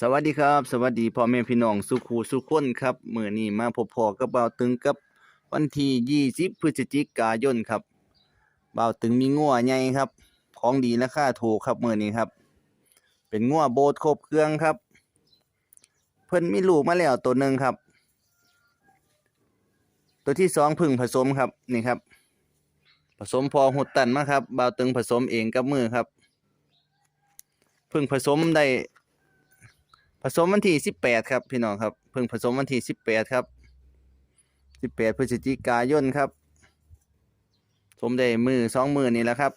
สวัสดีครับ สวัสดีพ่อแม่พี่น้องสุขูสุขคนครับเมื้อนี้มาพบพอกับบ่าตึงกับวันที่20พฤศจิกายนครับเบาตึงมีงัวใหญ่ครับ ของดีราคาถูกครับเมื้อนี้ครับ เป็นงัวโบดครบเครื่องครับ เพิ่นมีลูกมาแล้วตัวหนึ่งครับ ตัวที่สองพึ่งผสมครับนี่ครับ ผสมพอหดตันมาครับเบาตึงผสมเองกับมือครับ พึ่งผสมได้ ผสมวันที่สิบแปดครับพี่น้องครับเพิ่งผสมวันที่สิบแปดครับสิบแปดพฤศจิกายนครับผมได้มือสองมือนี่แหละครับ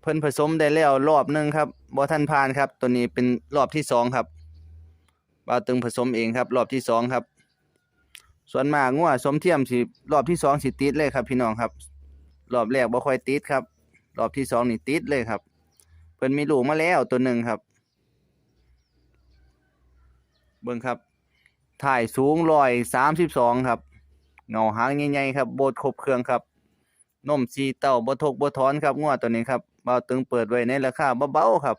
เพิ่นผสมได้แล้วรอบหนึ่งครับบ่ทันผ่านครับ ตัวนี้เป็นรอบที่สองครับบ่าตึงผสมเองครับ รอบที่สองครับ ส่วนมากงัวสมเทียมสิรอบที่สองสิติดเลยครับ พี่น้องครับ รอบแรกบ่ค่อยติดครับ รอบที่สองนี่ติดเลยครับ เพิ่นมีลูกมาแล้วตัวหนึ่งครับ เบิ่งครับถ่ายสูงร้อยสามสิบสองครับ เงาหางใหญ่ๆครับ โบดครบเครื่องครับนมสีเต้าบ่ทกบ่ถอนครับงวดตัวนี้ครับเบาตึงเปิดไว้ในราคาเบาๆครับ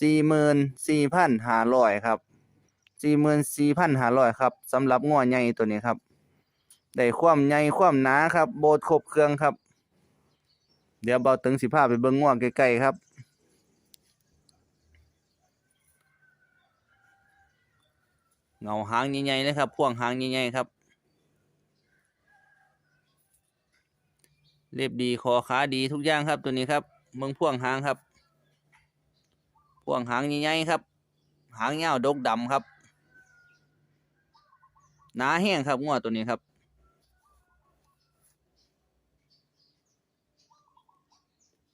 สี่หมื่นสี่พันห้าร้อยครับสี่หมื่นสี่พันห้าร้อยครับสำหรับงวดใหญ่ตัวนี้ครับได้ความใหญ่ความหนาครับ โบดครบเครื่องครับ เดี๋ยวเบาตึงสิพาไปเบิ่งงวดใกล้ๆครับ เงาหางใหญ่ๆเลยครับพ่วงหางใหญ่ๆครับ เรียบดีคอขาดีทุกอย่างครับตัวนี้ครับเมืองพ่วงหางครับ พ่วงหางใหญ่ๆครับ หางยาวดกดำครับหนาแห้งครับงวดตัวนี้ครับ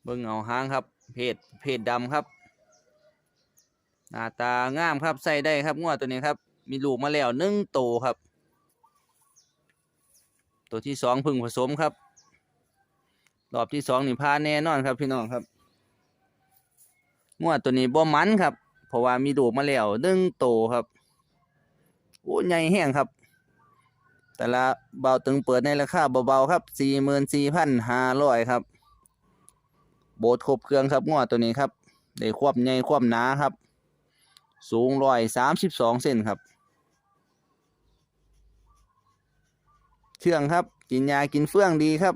เบิ่งเงาหางครับ เพศเพศดำครับ หน้าตางามครับใส่ได้ครับงวดตัวนี้ครับ มีลูกมาแล้วหนึ่งโตครับ ตัวที่สองพึ่งผสมครับ รอบที่สองนี่พาแน่นอนครับพี่น้องครับงวดตัวนี้บ่มันครับ เพราะว่ามีลูกมาแล้วหนึ่งโตครับโอ้ใหญ่แห้งครับ แต่ละเบาตึงเปิดในราคาเบาๆครับสี่หมื่นสี่พันห้าร้อยครับ โบดครบเครื่องครับงวดตัวนี้ครับได้ควบใหญ่ควบหนาครับ สูงร้อยสามสิบสองเซนครับ เชื่องครับ กินยากินเฟื่องดีครับ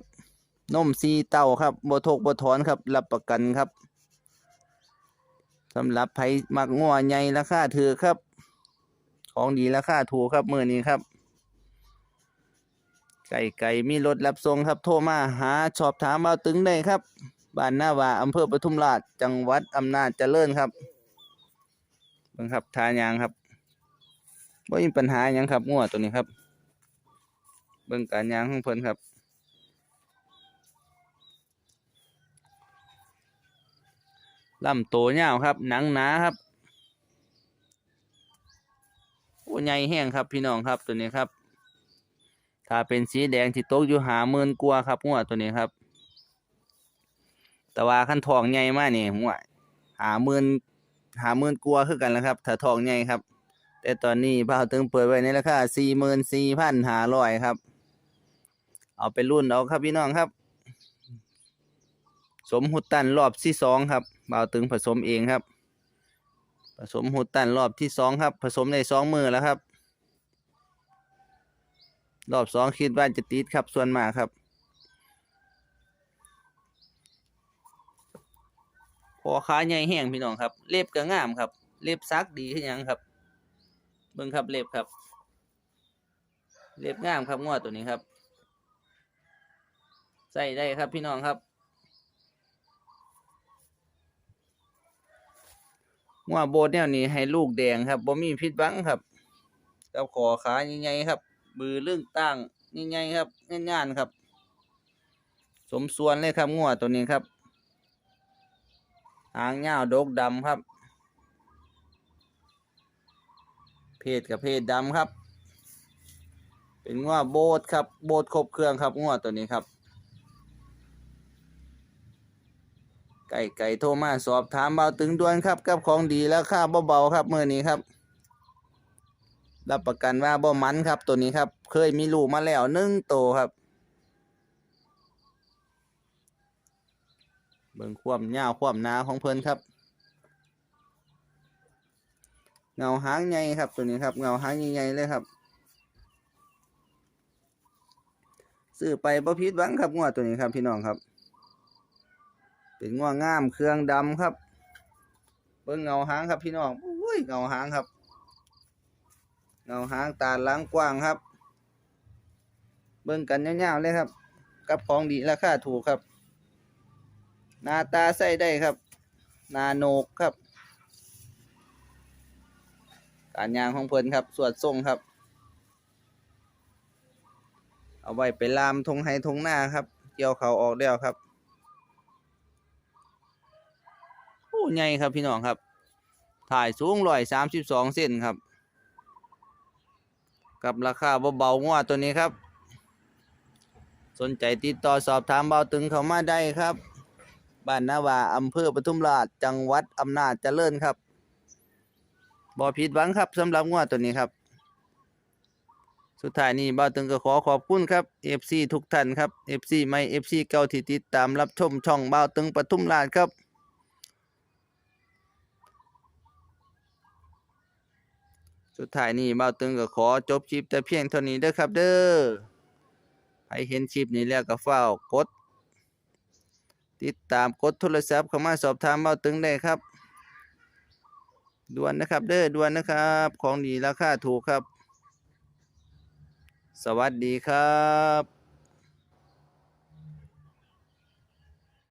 นมซีเต้าครับบทกบถอนครับ รับประกันครับสำหรับไผ่มักงัวใหญ่ราคาถือครับ ของดีราคาถูกครับมือนี้ครับ ไก่ไก่มีรถรับส่งครับ โทรมาหาสอบถามเอาตึงได้ครับบ้านหน้าว่าอำเภอปทุมราชจังหวัดอำนาจเจริญครับเบิ่งครับทานยางครับบ่มีปัญหาหยังครับงัวตัวนี้ครับ เบิ่งการยางของเพิ่นครับลำโตยาวครับหนังหนาครับโอ้ใหญ่แห้งครับพี่น้องครับตัวนี้ครับ ถ้าเป็นสีแดงที่ตกอยู่หาหมื่นกว่าครับงัวตัวนี้ครับ แต่ว่าขั้นทองใหญ่มากนี่หัวหาหมื่นหาหมื่นกว่าคือกันแล้วครับ ถ้าทองใหญ่ครับ แต่ตอนนี้พาวตึงเปิดไว้ในราคาสี่หมื่นสี่พันหาร้อยครับ เอาไปรุ่นเอาครับพี่น้องครับ สมหุตันรอบที่สองครับเบาตึงผสมเองครับ ผสมหุตันรอบที่สองครับ ผสมในสองมือแล้วครับ รอบสองคิดว่าจะติดครับส่วนมากครับคอขาใหญ่แห้งพี่น้องครับ เล็บก็งามครับ เล็บซักดีขึ้นยังครับ เบิ่งครับเล็บครับ เล็บงามครับงวดตัวนี้ครับ ใส่ได้ครับพี่น้องครับงวโบดแนวนี้ให้ลูกแดงครับบ่มีพิษบังครับกับคอขาใหญ่ๆครับ มือเรื่องตั้งใหญ่ๆครับงานๆครับ สมส่วนเลยครับงวตัวนี้ครับหางยาดกดำครับ เพศกับเพศดำครับ เป็นงัวโบดครับ โบดครบเครื่องครับงัวตัวนี้ครับ ก่ไก่โทรมาสอบถามเบาตึงด่วนครับกับของดีแล้วค่าเบาๆครับเมื่อนี้ครับ รับประกันว่าบ่มันครับตัวนี้ครับ เคยมีลูกมาแล้วหนึ่งโตครับ เบิ่งความยาวความหนาของเพิ่นครับ เงาหางใหญ่ครับตัวนี้ครับ เงาหางใหญ่ๆเลยครับซื้อไปบ่ผิดหวังครับงวดตัวนี้ครับพี่น้องครับ เป็นงวงามเครื่องดำครับ เบิ่งเงาหางครับพี่น้องอุ้ยเงาหางครับ เงาหางตาล้างกว้างครับ เบิ่งกันยาวๆเลยครับ กับของดีราคาถูกครับหน้าตาใส่ได้ครับหนาโนกครับ การยางของเพลินครับ สวดทรงครับ เอาไว้ไปลามทงไฮทงหน้าครับ เกี่ยวเขาออกแล้วครับโอ้ ใหญ่ครับพี่น้องครับ ถ่ายสูงร้อยสามสิบสองเซนครับ กับราคาเบาๆงวดตัวนี้ครับ สนใจติดต่อสอบถามเบาตึงเขามาได้ครับ บ้านนาวาอำเภอปทุมราชจังหวัดอำนาจเจริญครับบ่ผิดหวังครับสำหรับงวดตัวนี้ครับ สุดท้ายนี้เบาตึงก็ขอขอบคุณครับ FC ทุกท่านครับ FC ใหม่ FC เก่าที่ติดตามรับชมช่องเบาตึงปทุมราชครับ สุดท้ายนี้เบาตึงก็ขอจบคลิปแต่เพียงเท่านี้เด้อครับ เด้อใครเห็นคลิปนี้แล้วก็เฝ้ากด ติดตามกดโทรศัพท์เข้ามาสอบถามเบาตึงได้ครับด่วนนะครับ เด้อด่วนนะครับ ของดีราคาถูกครับ สวัสดีครับ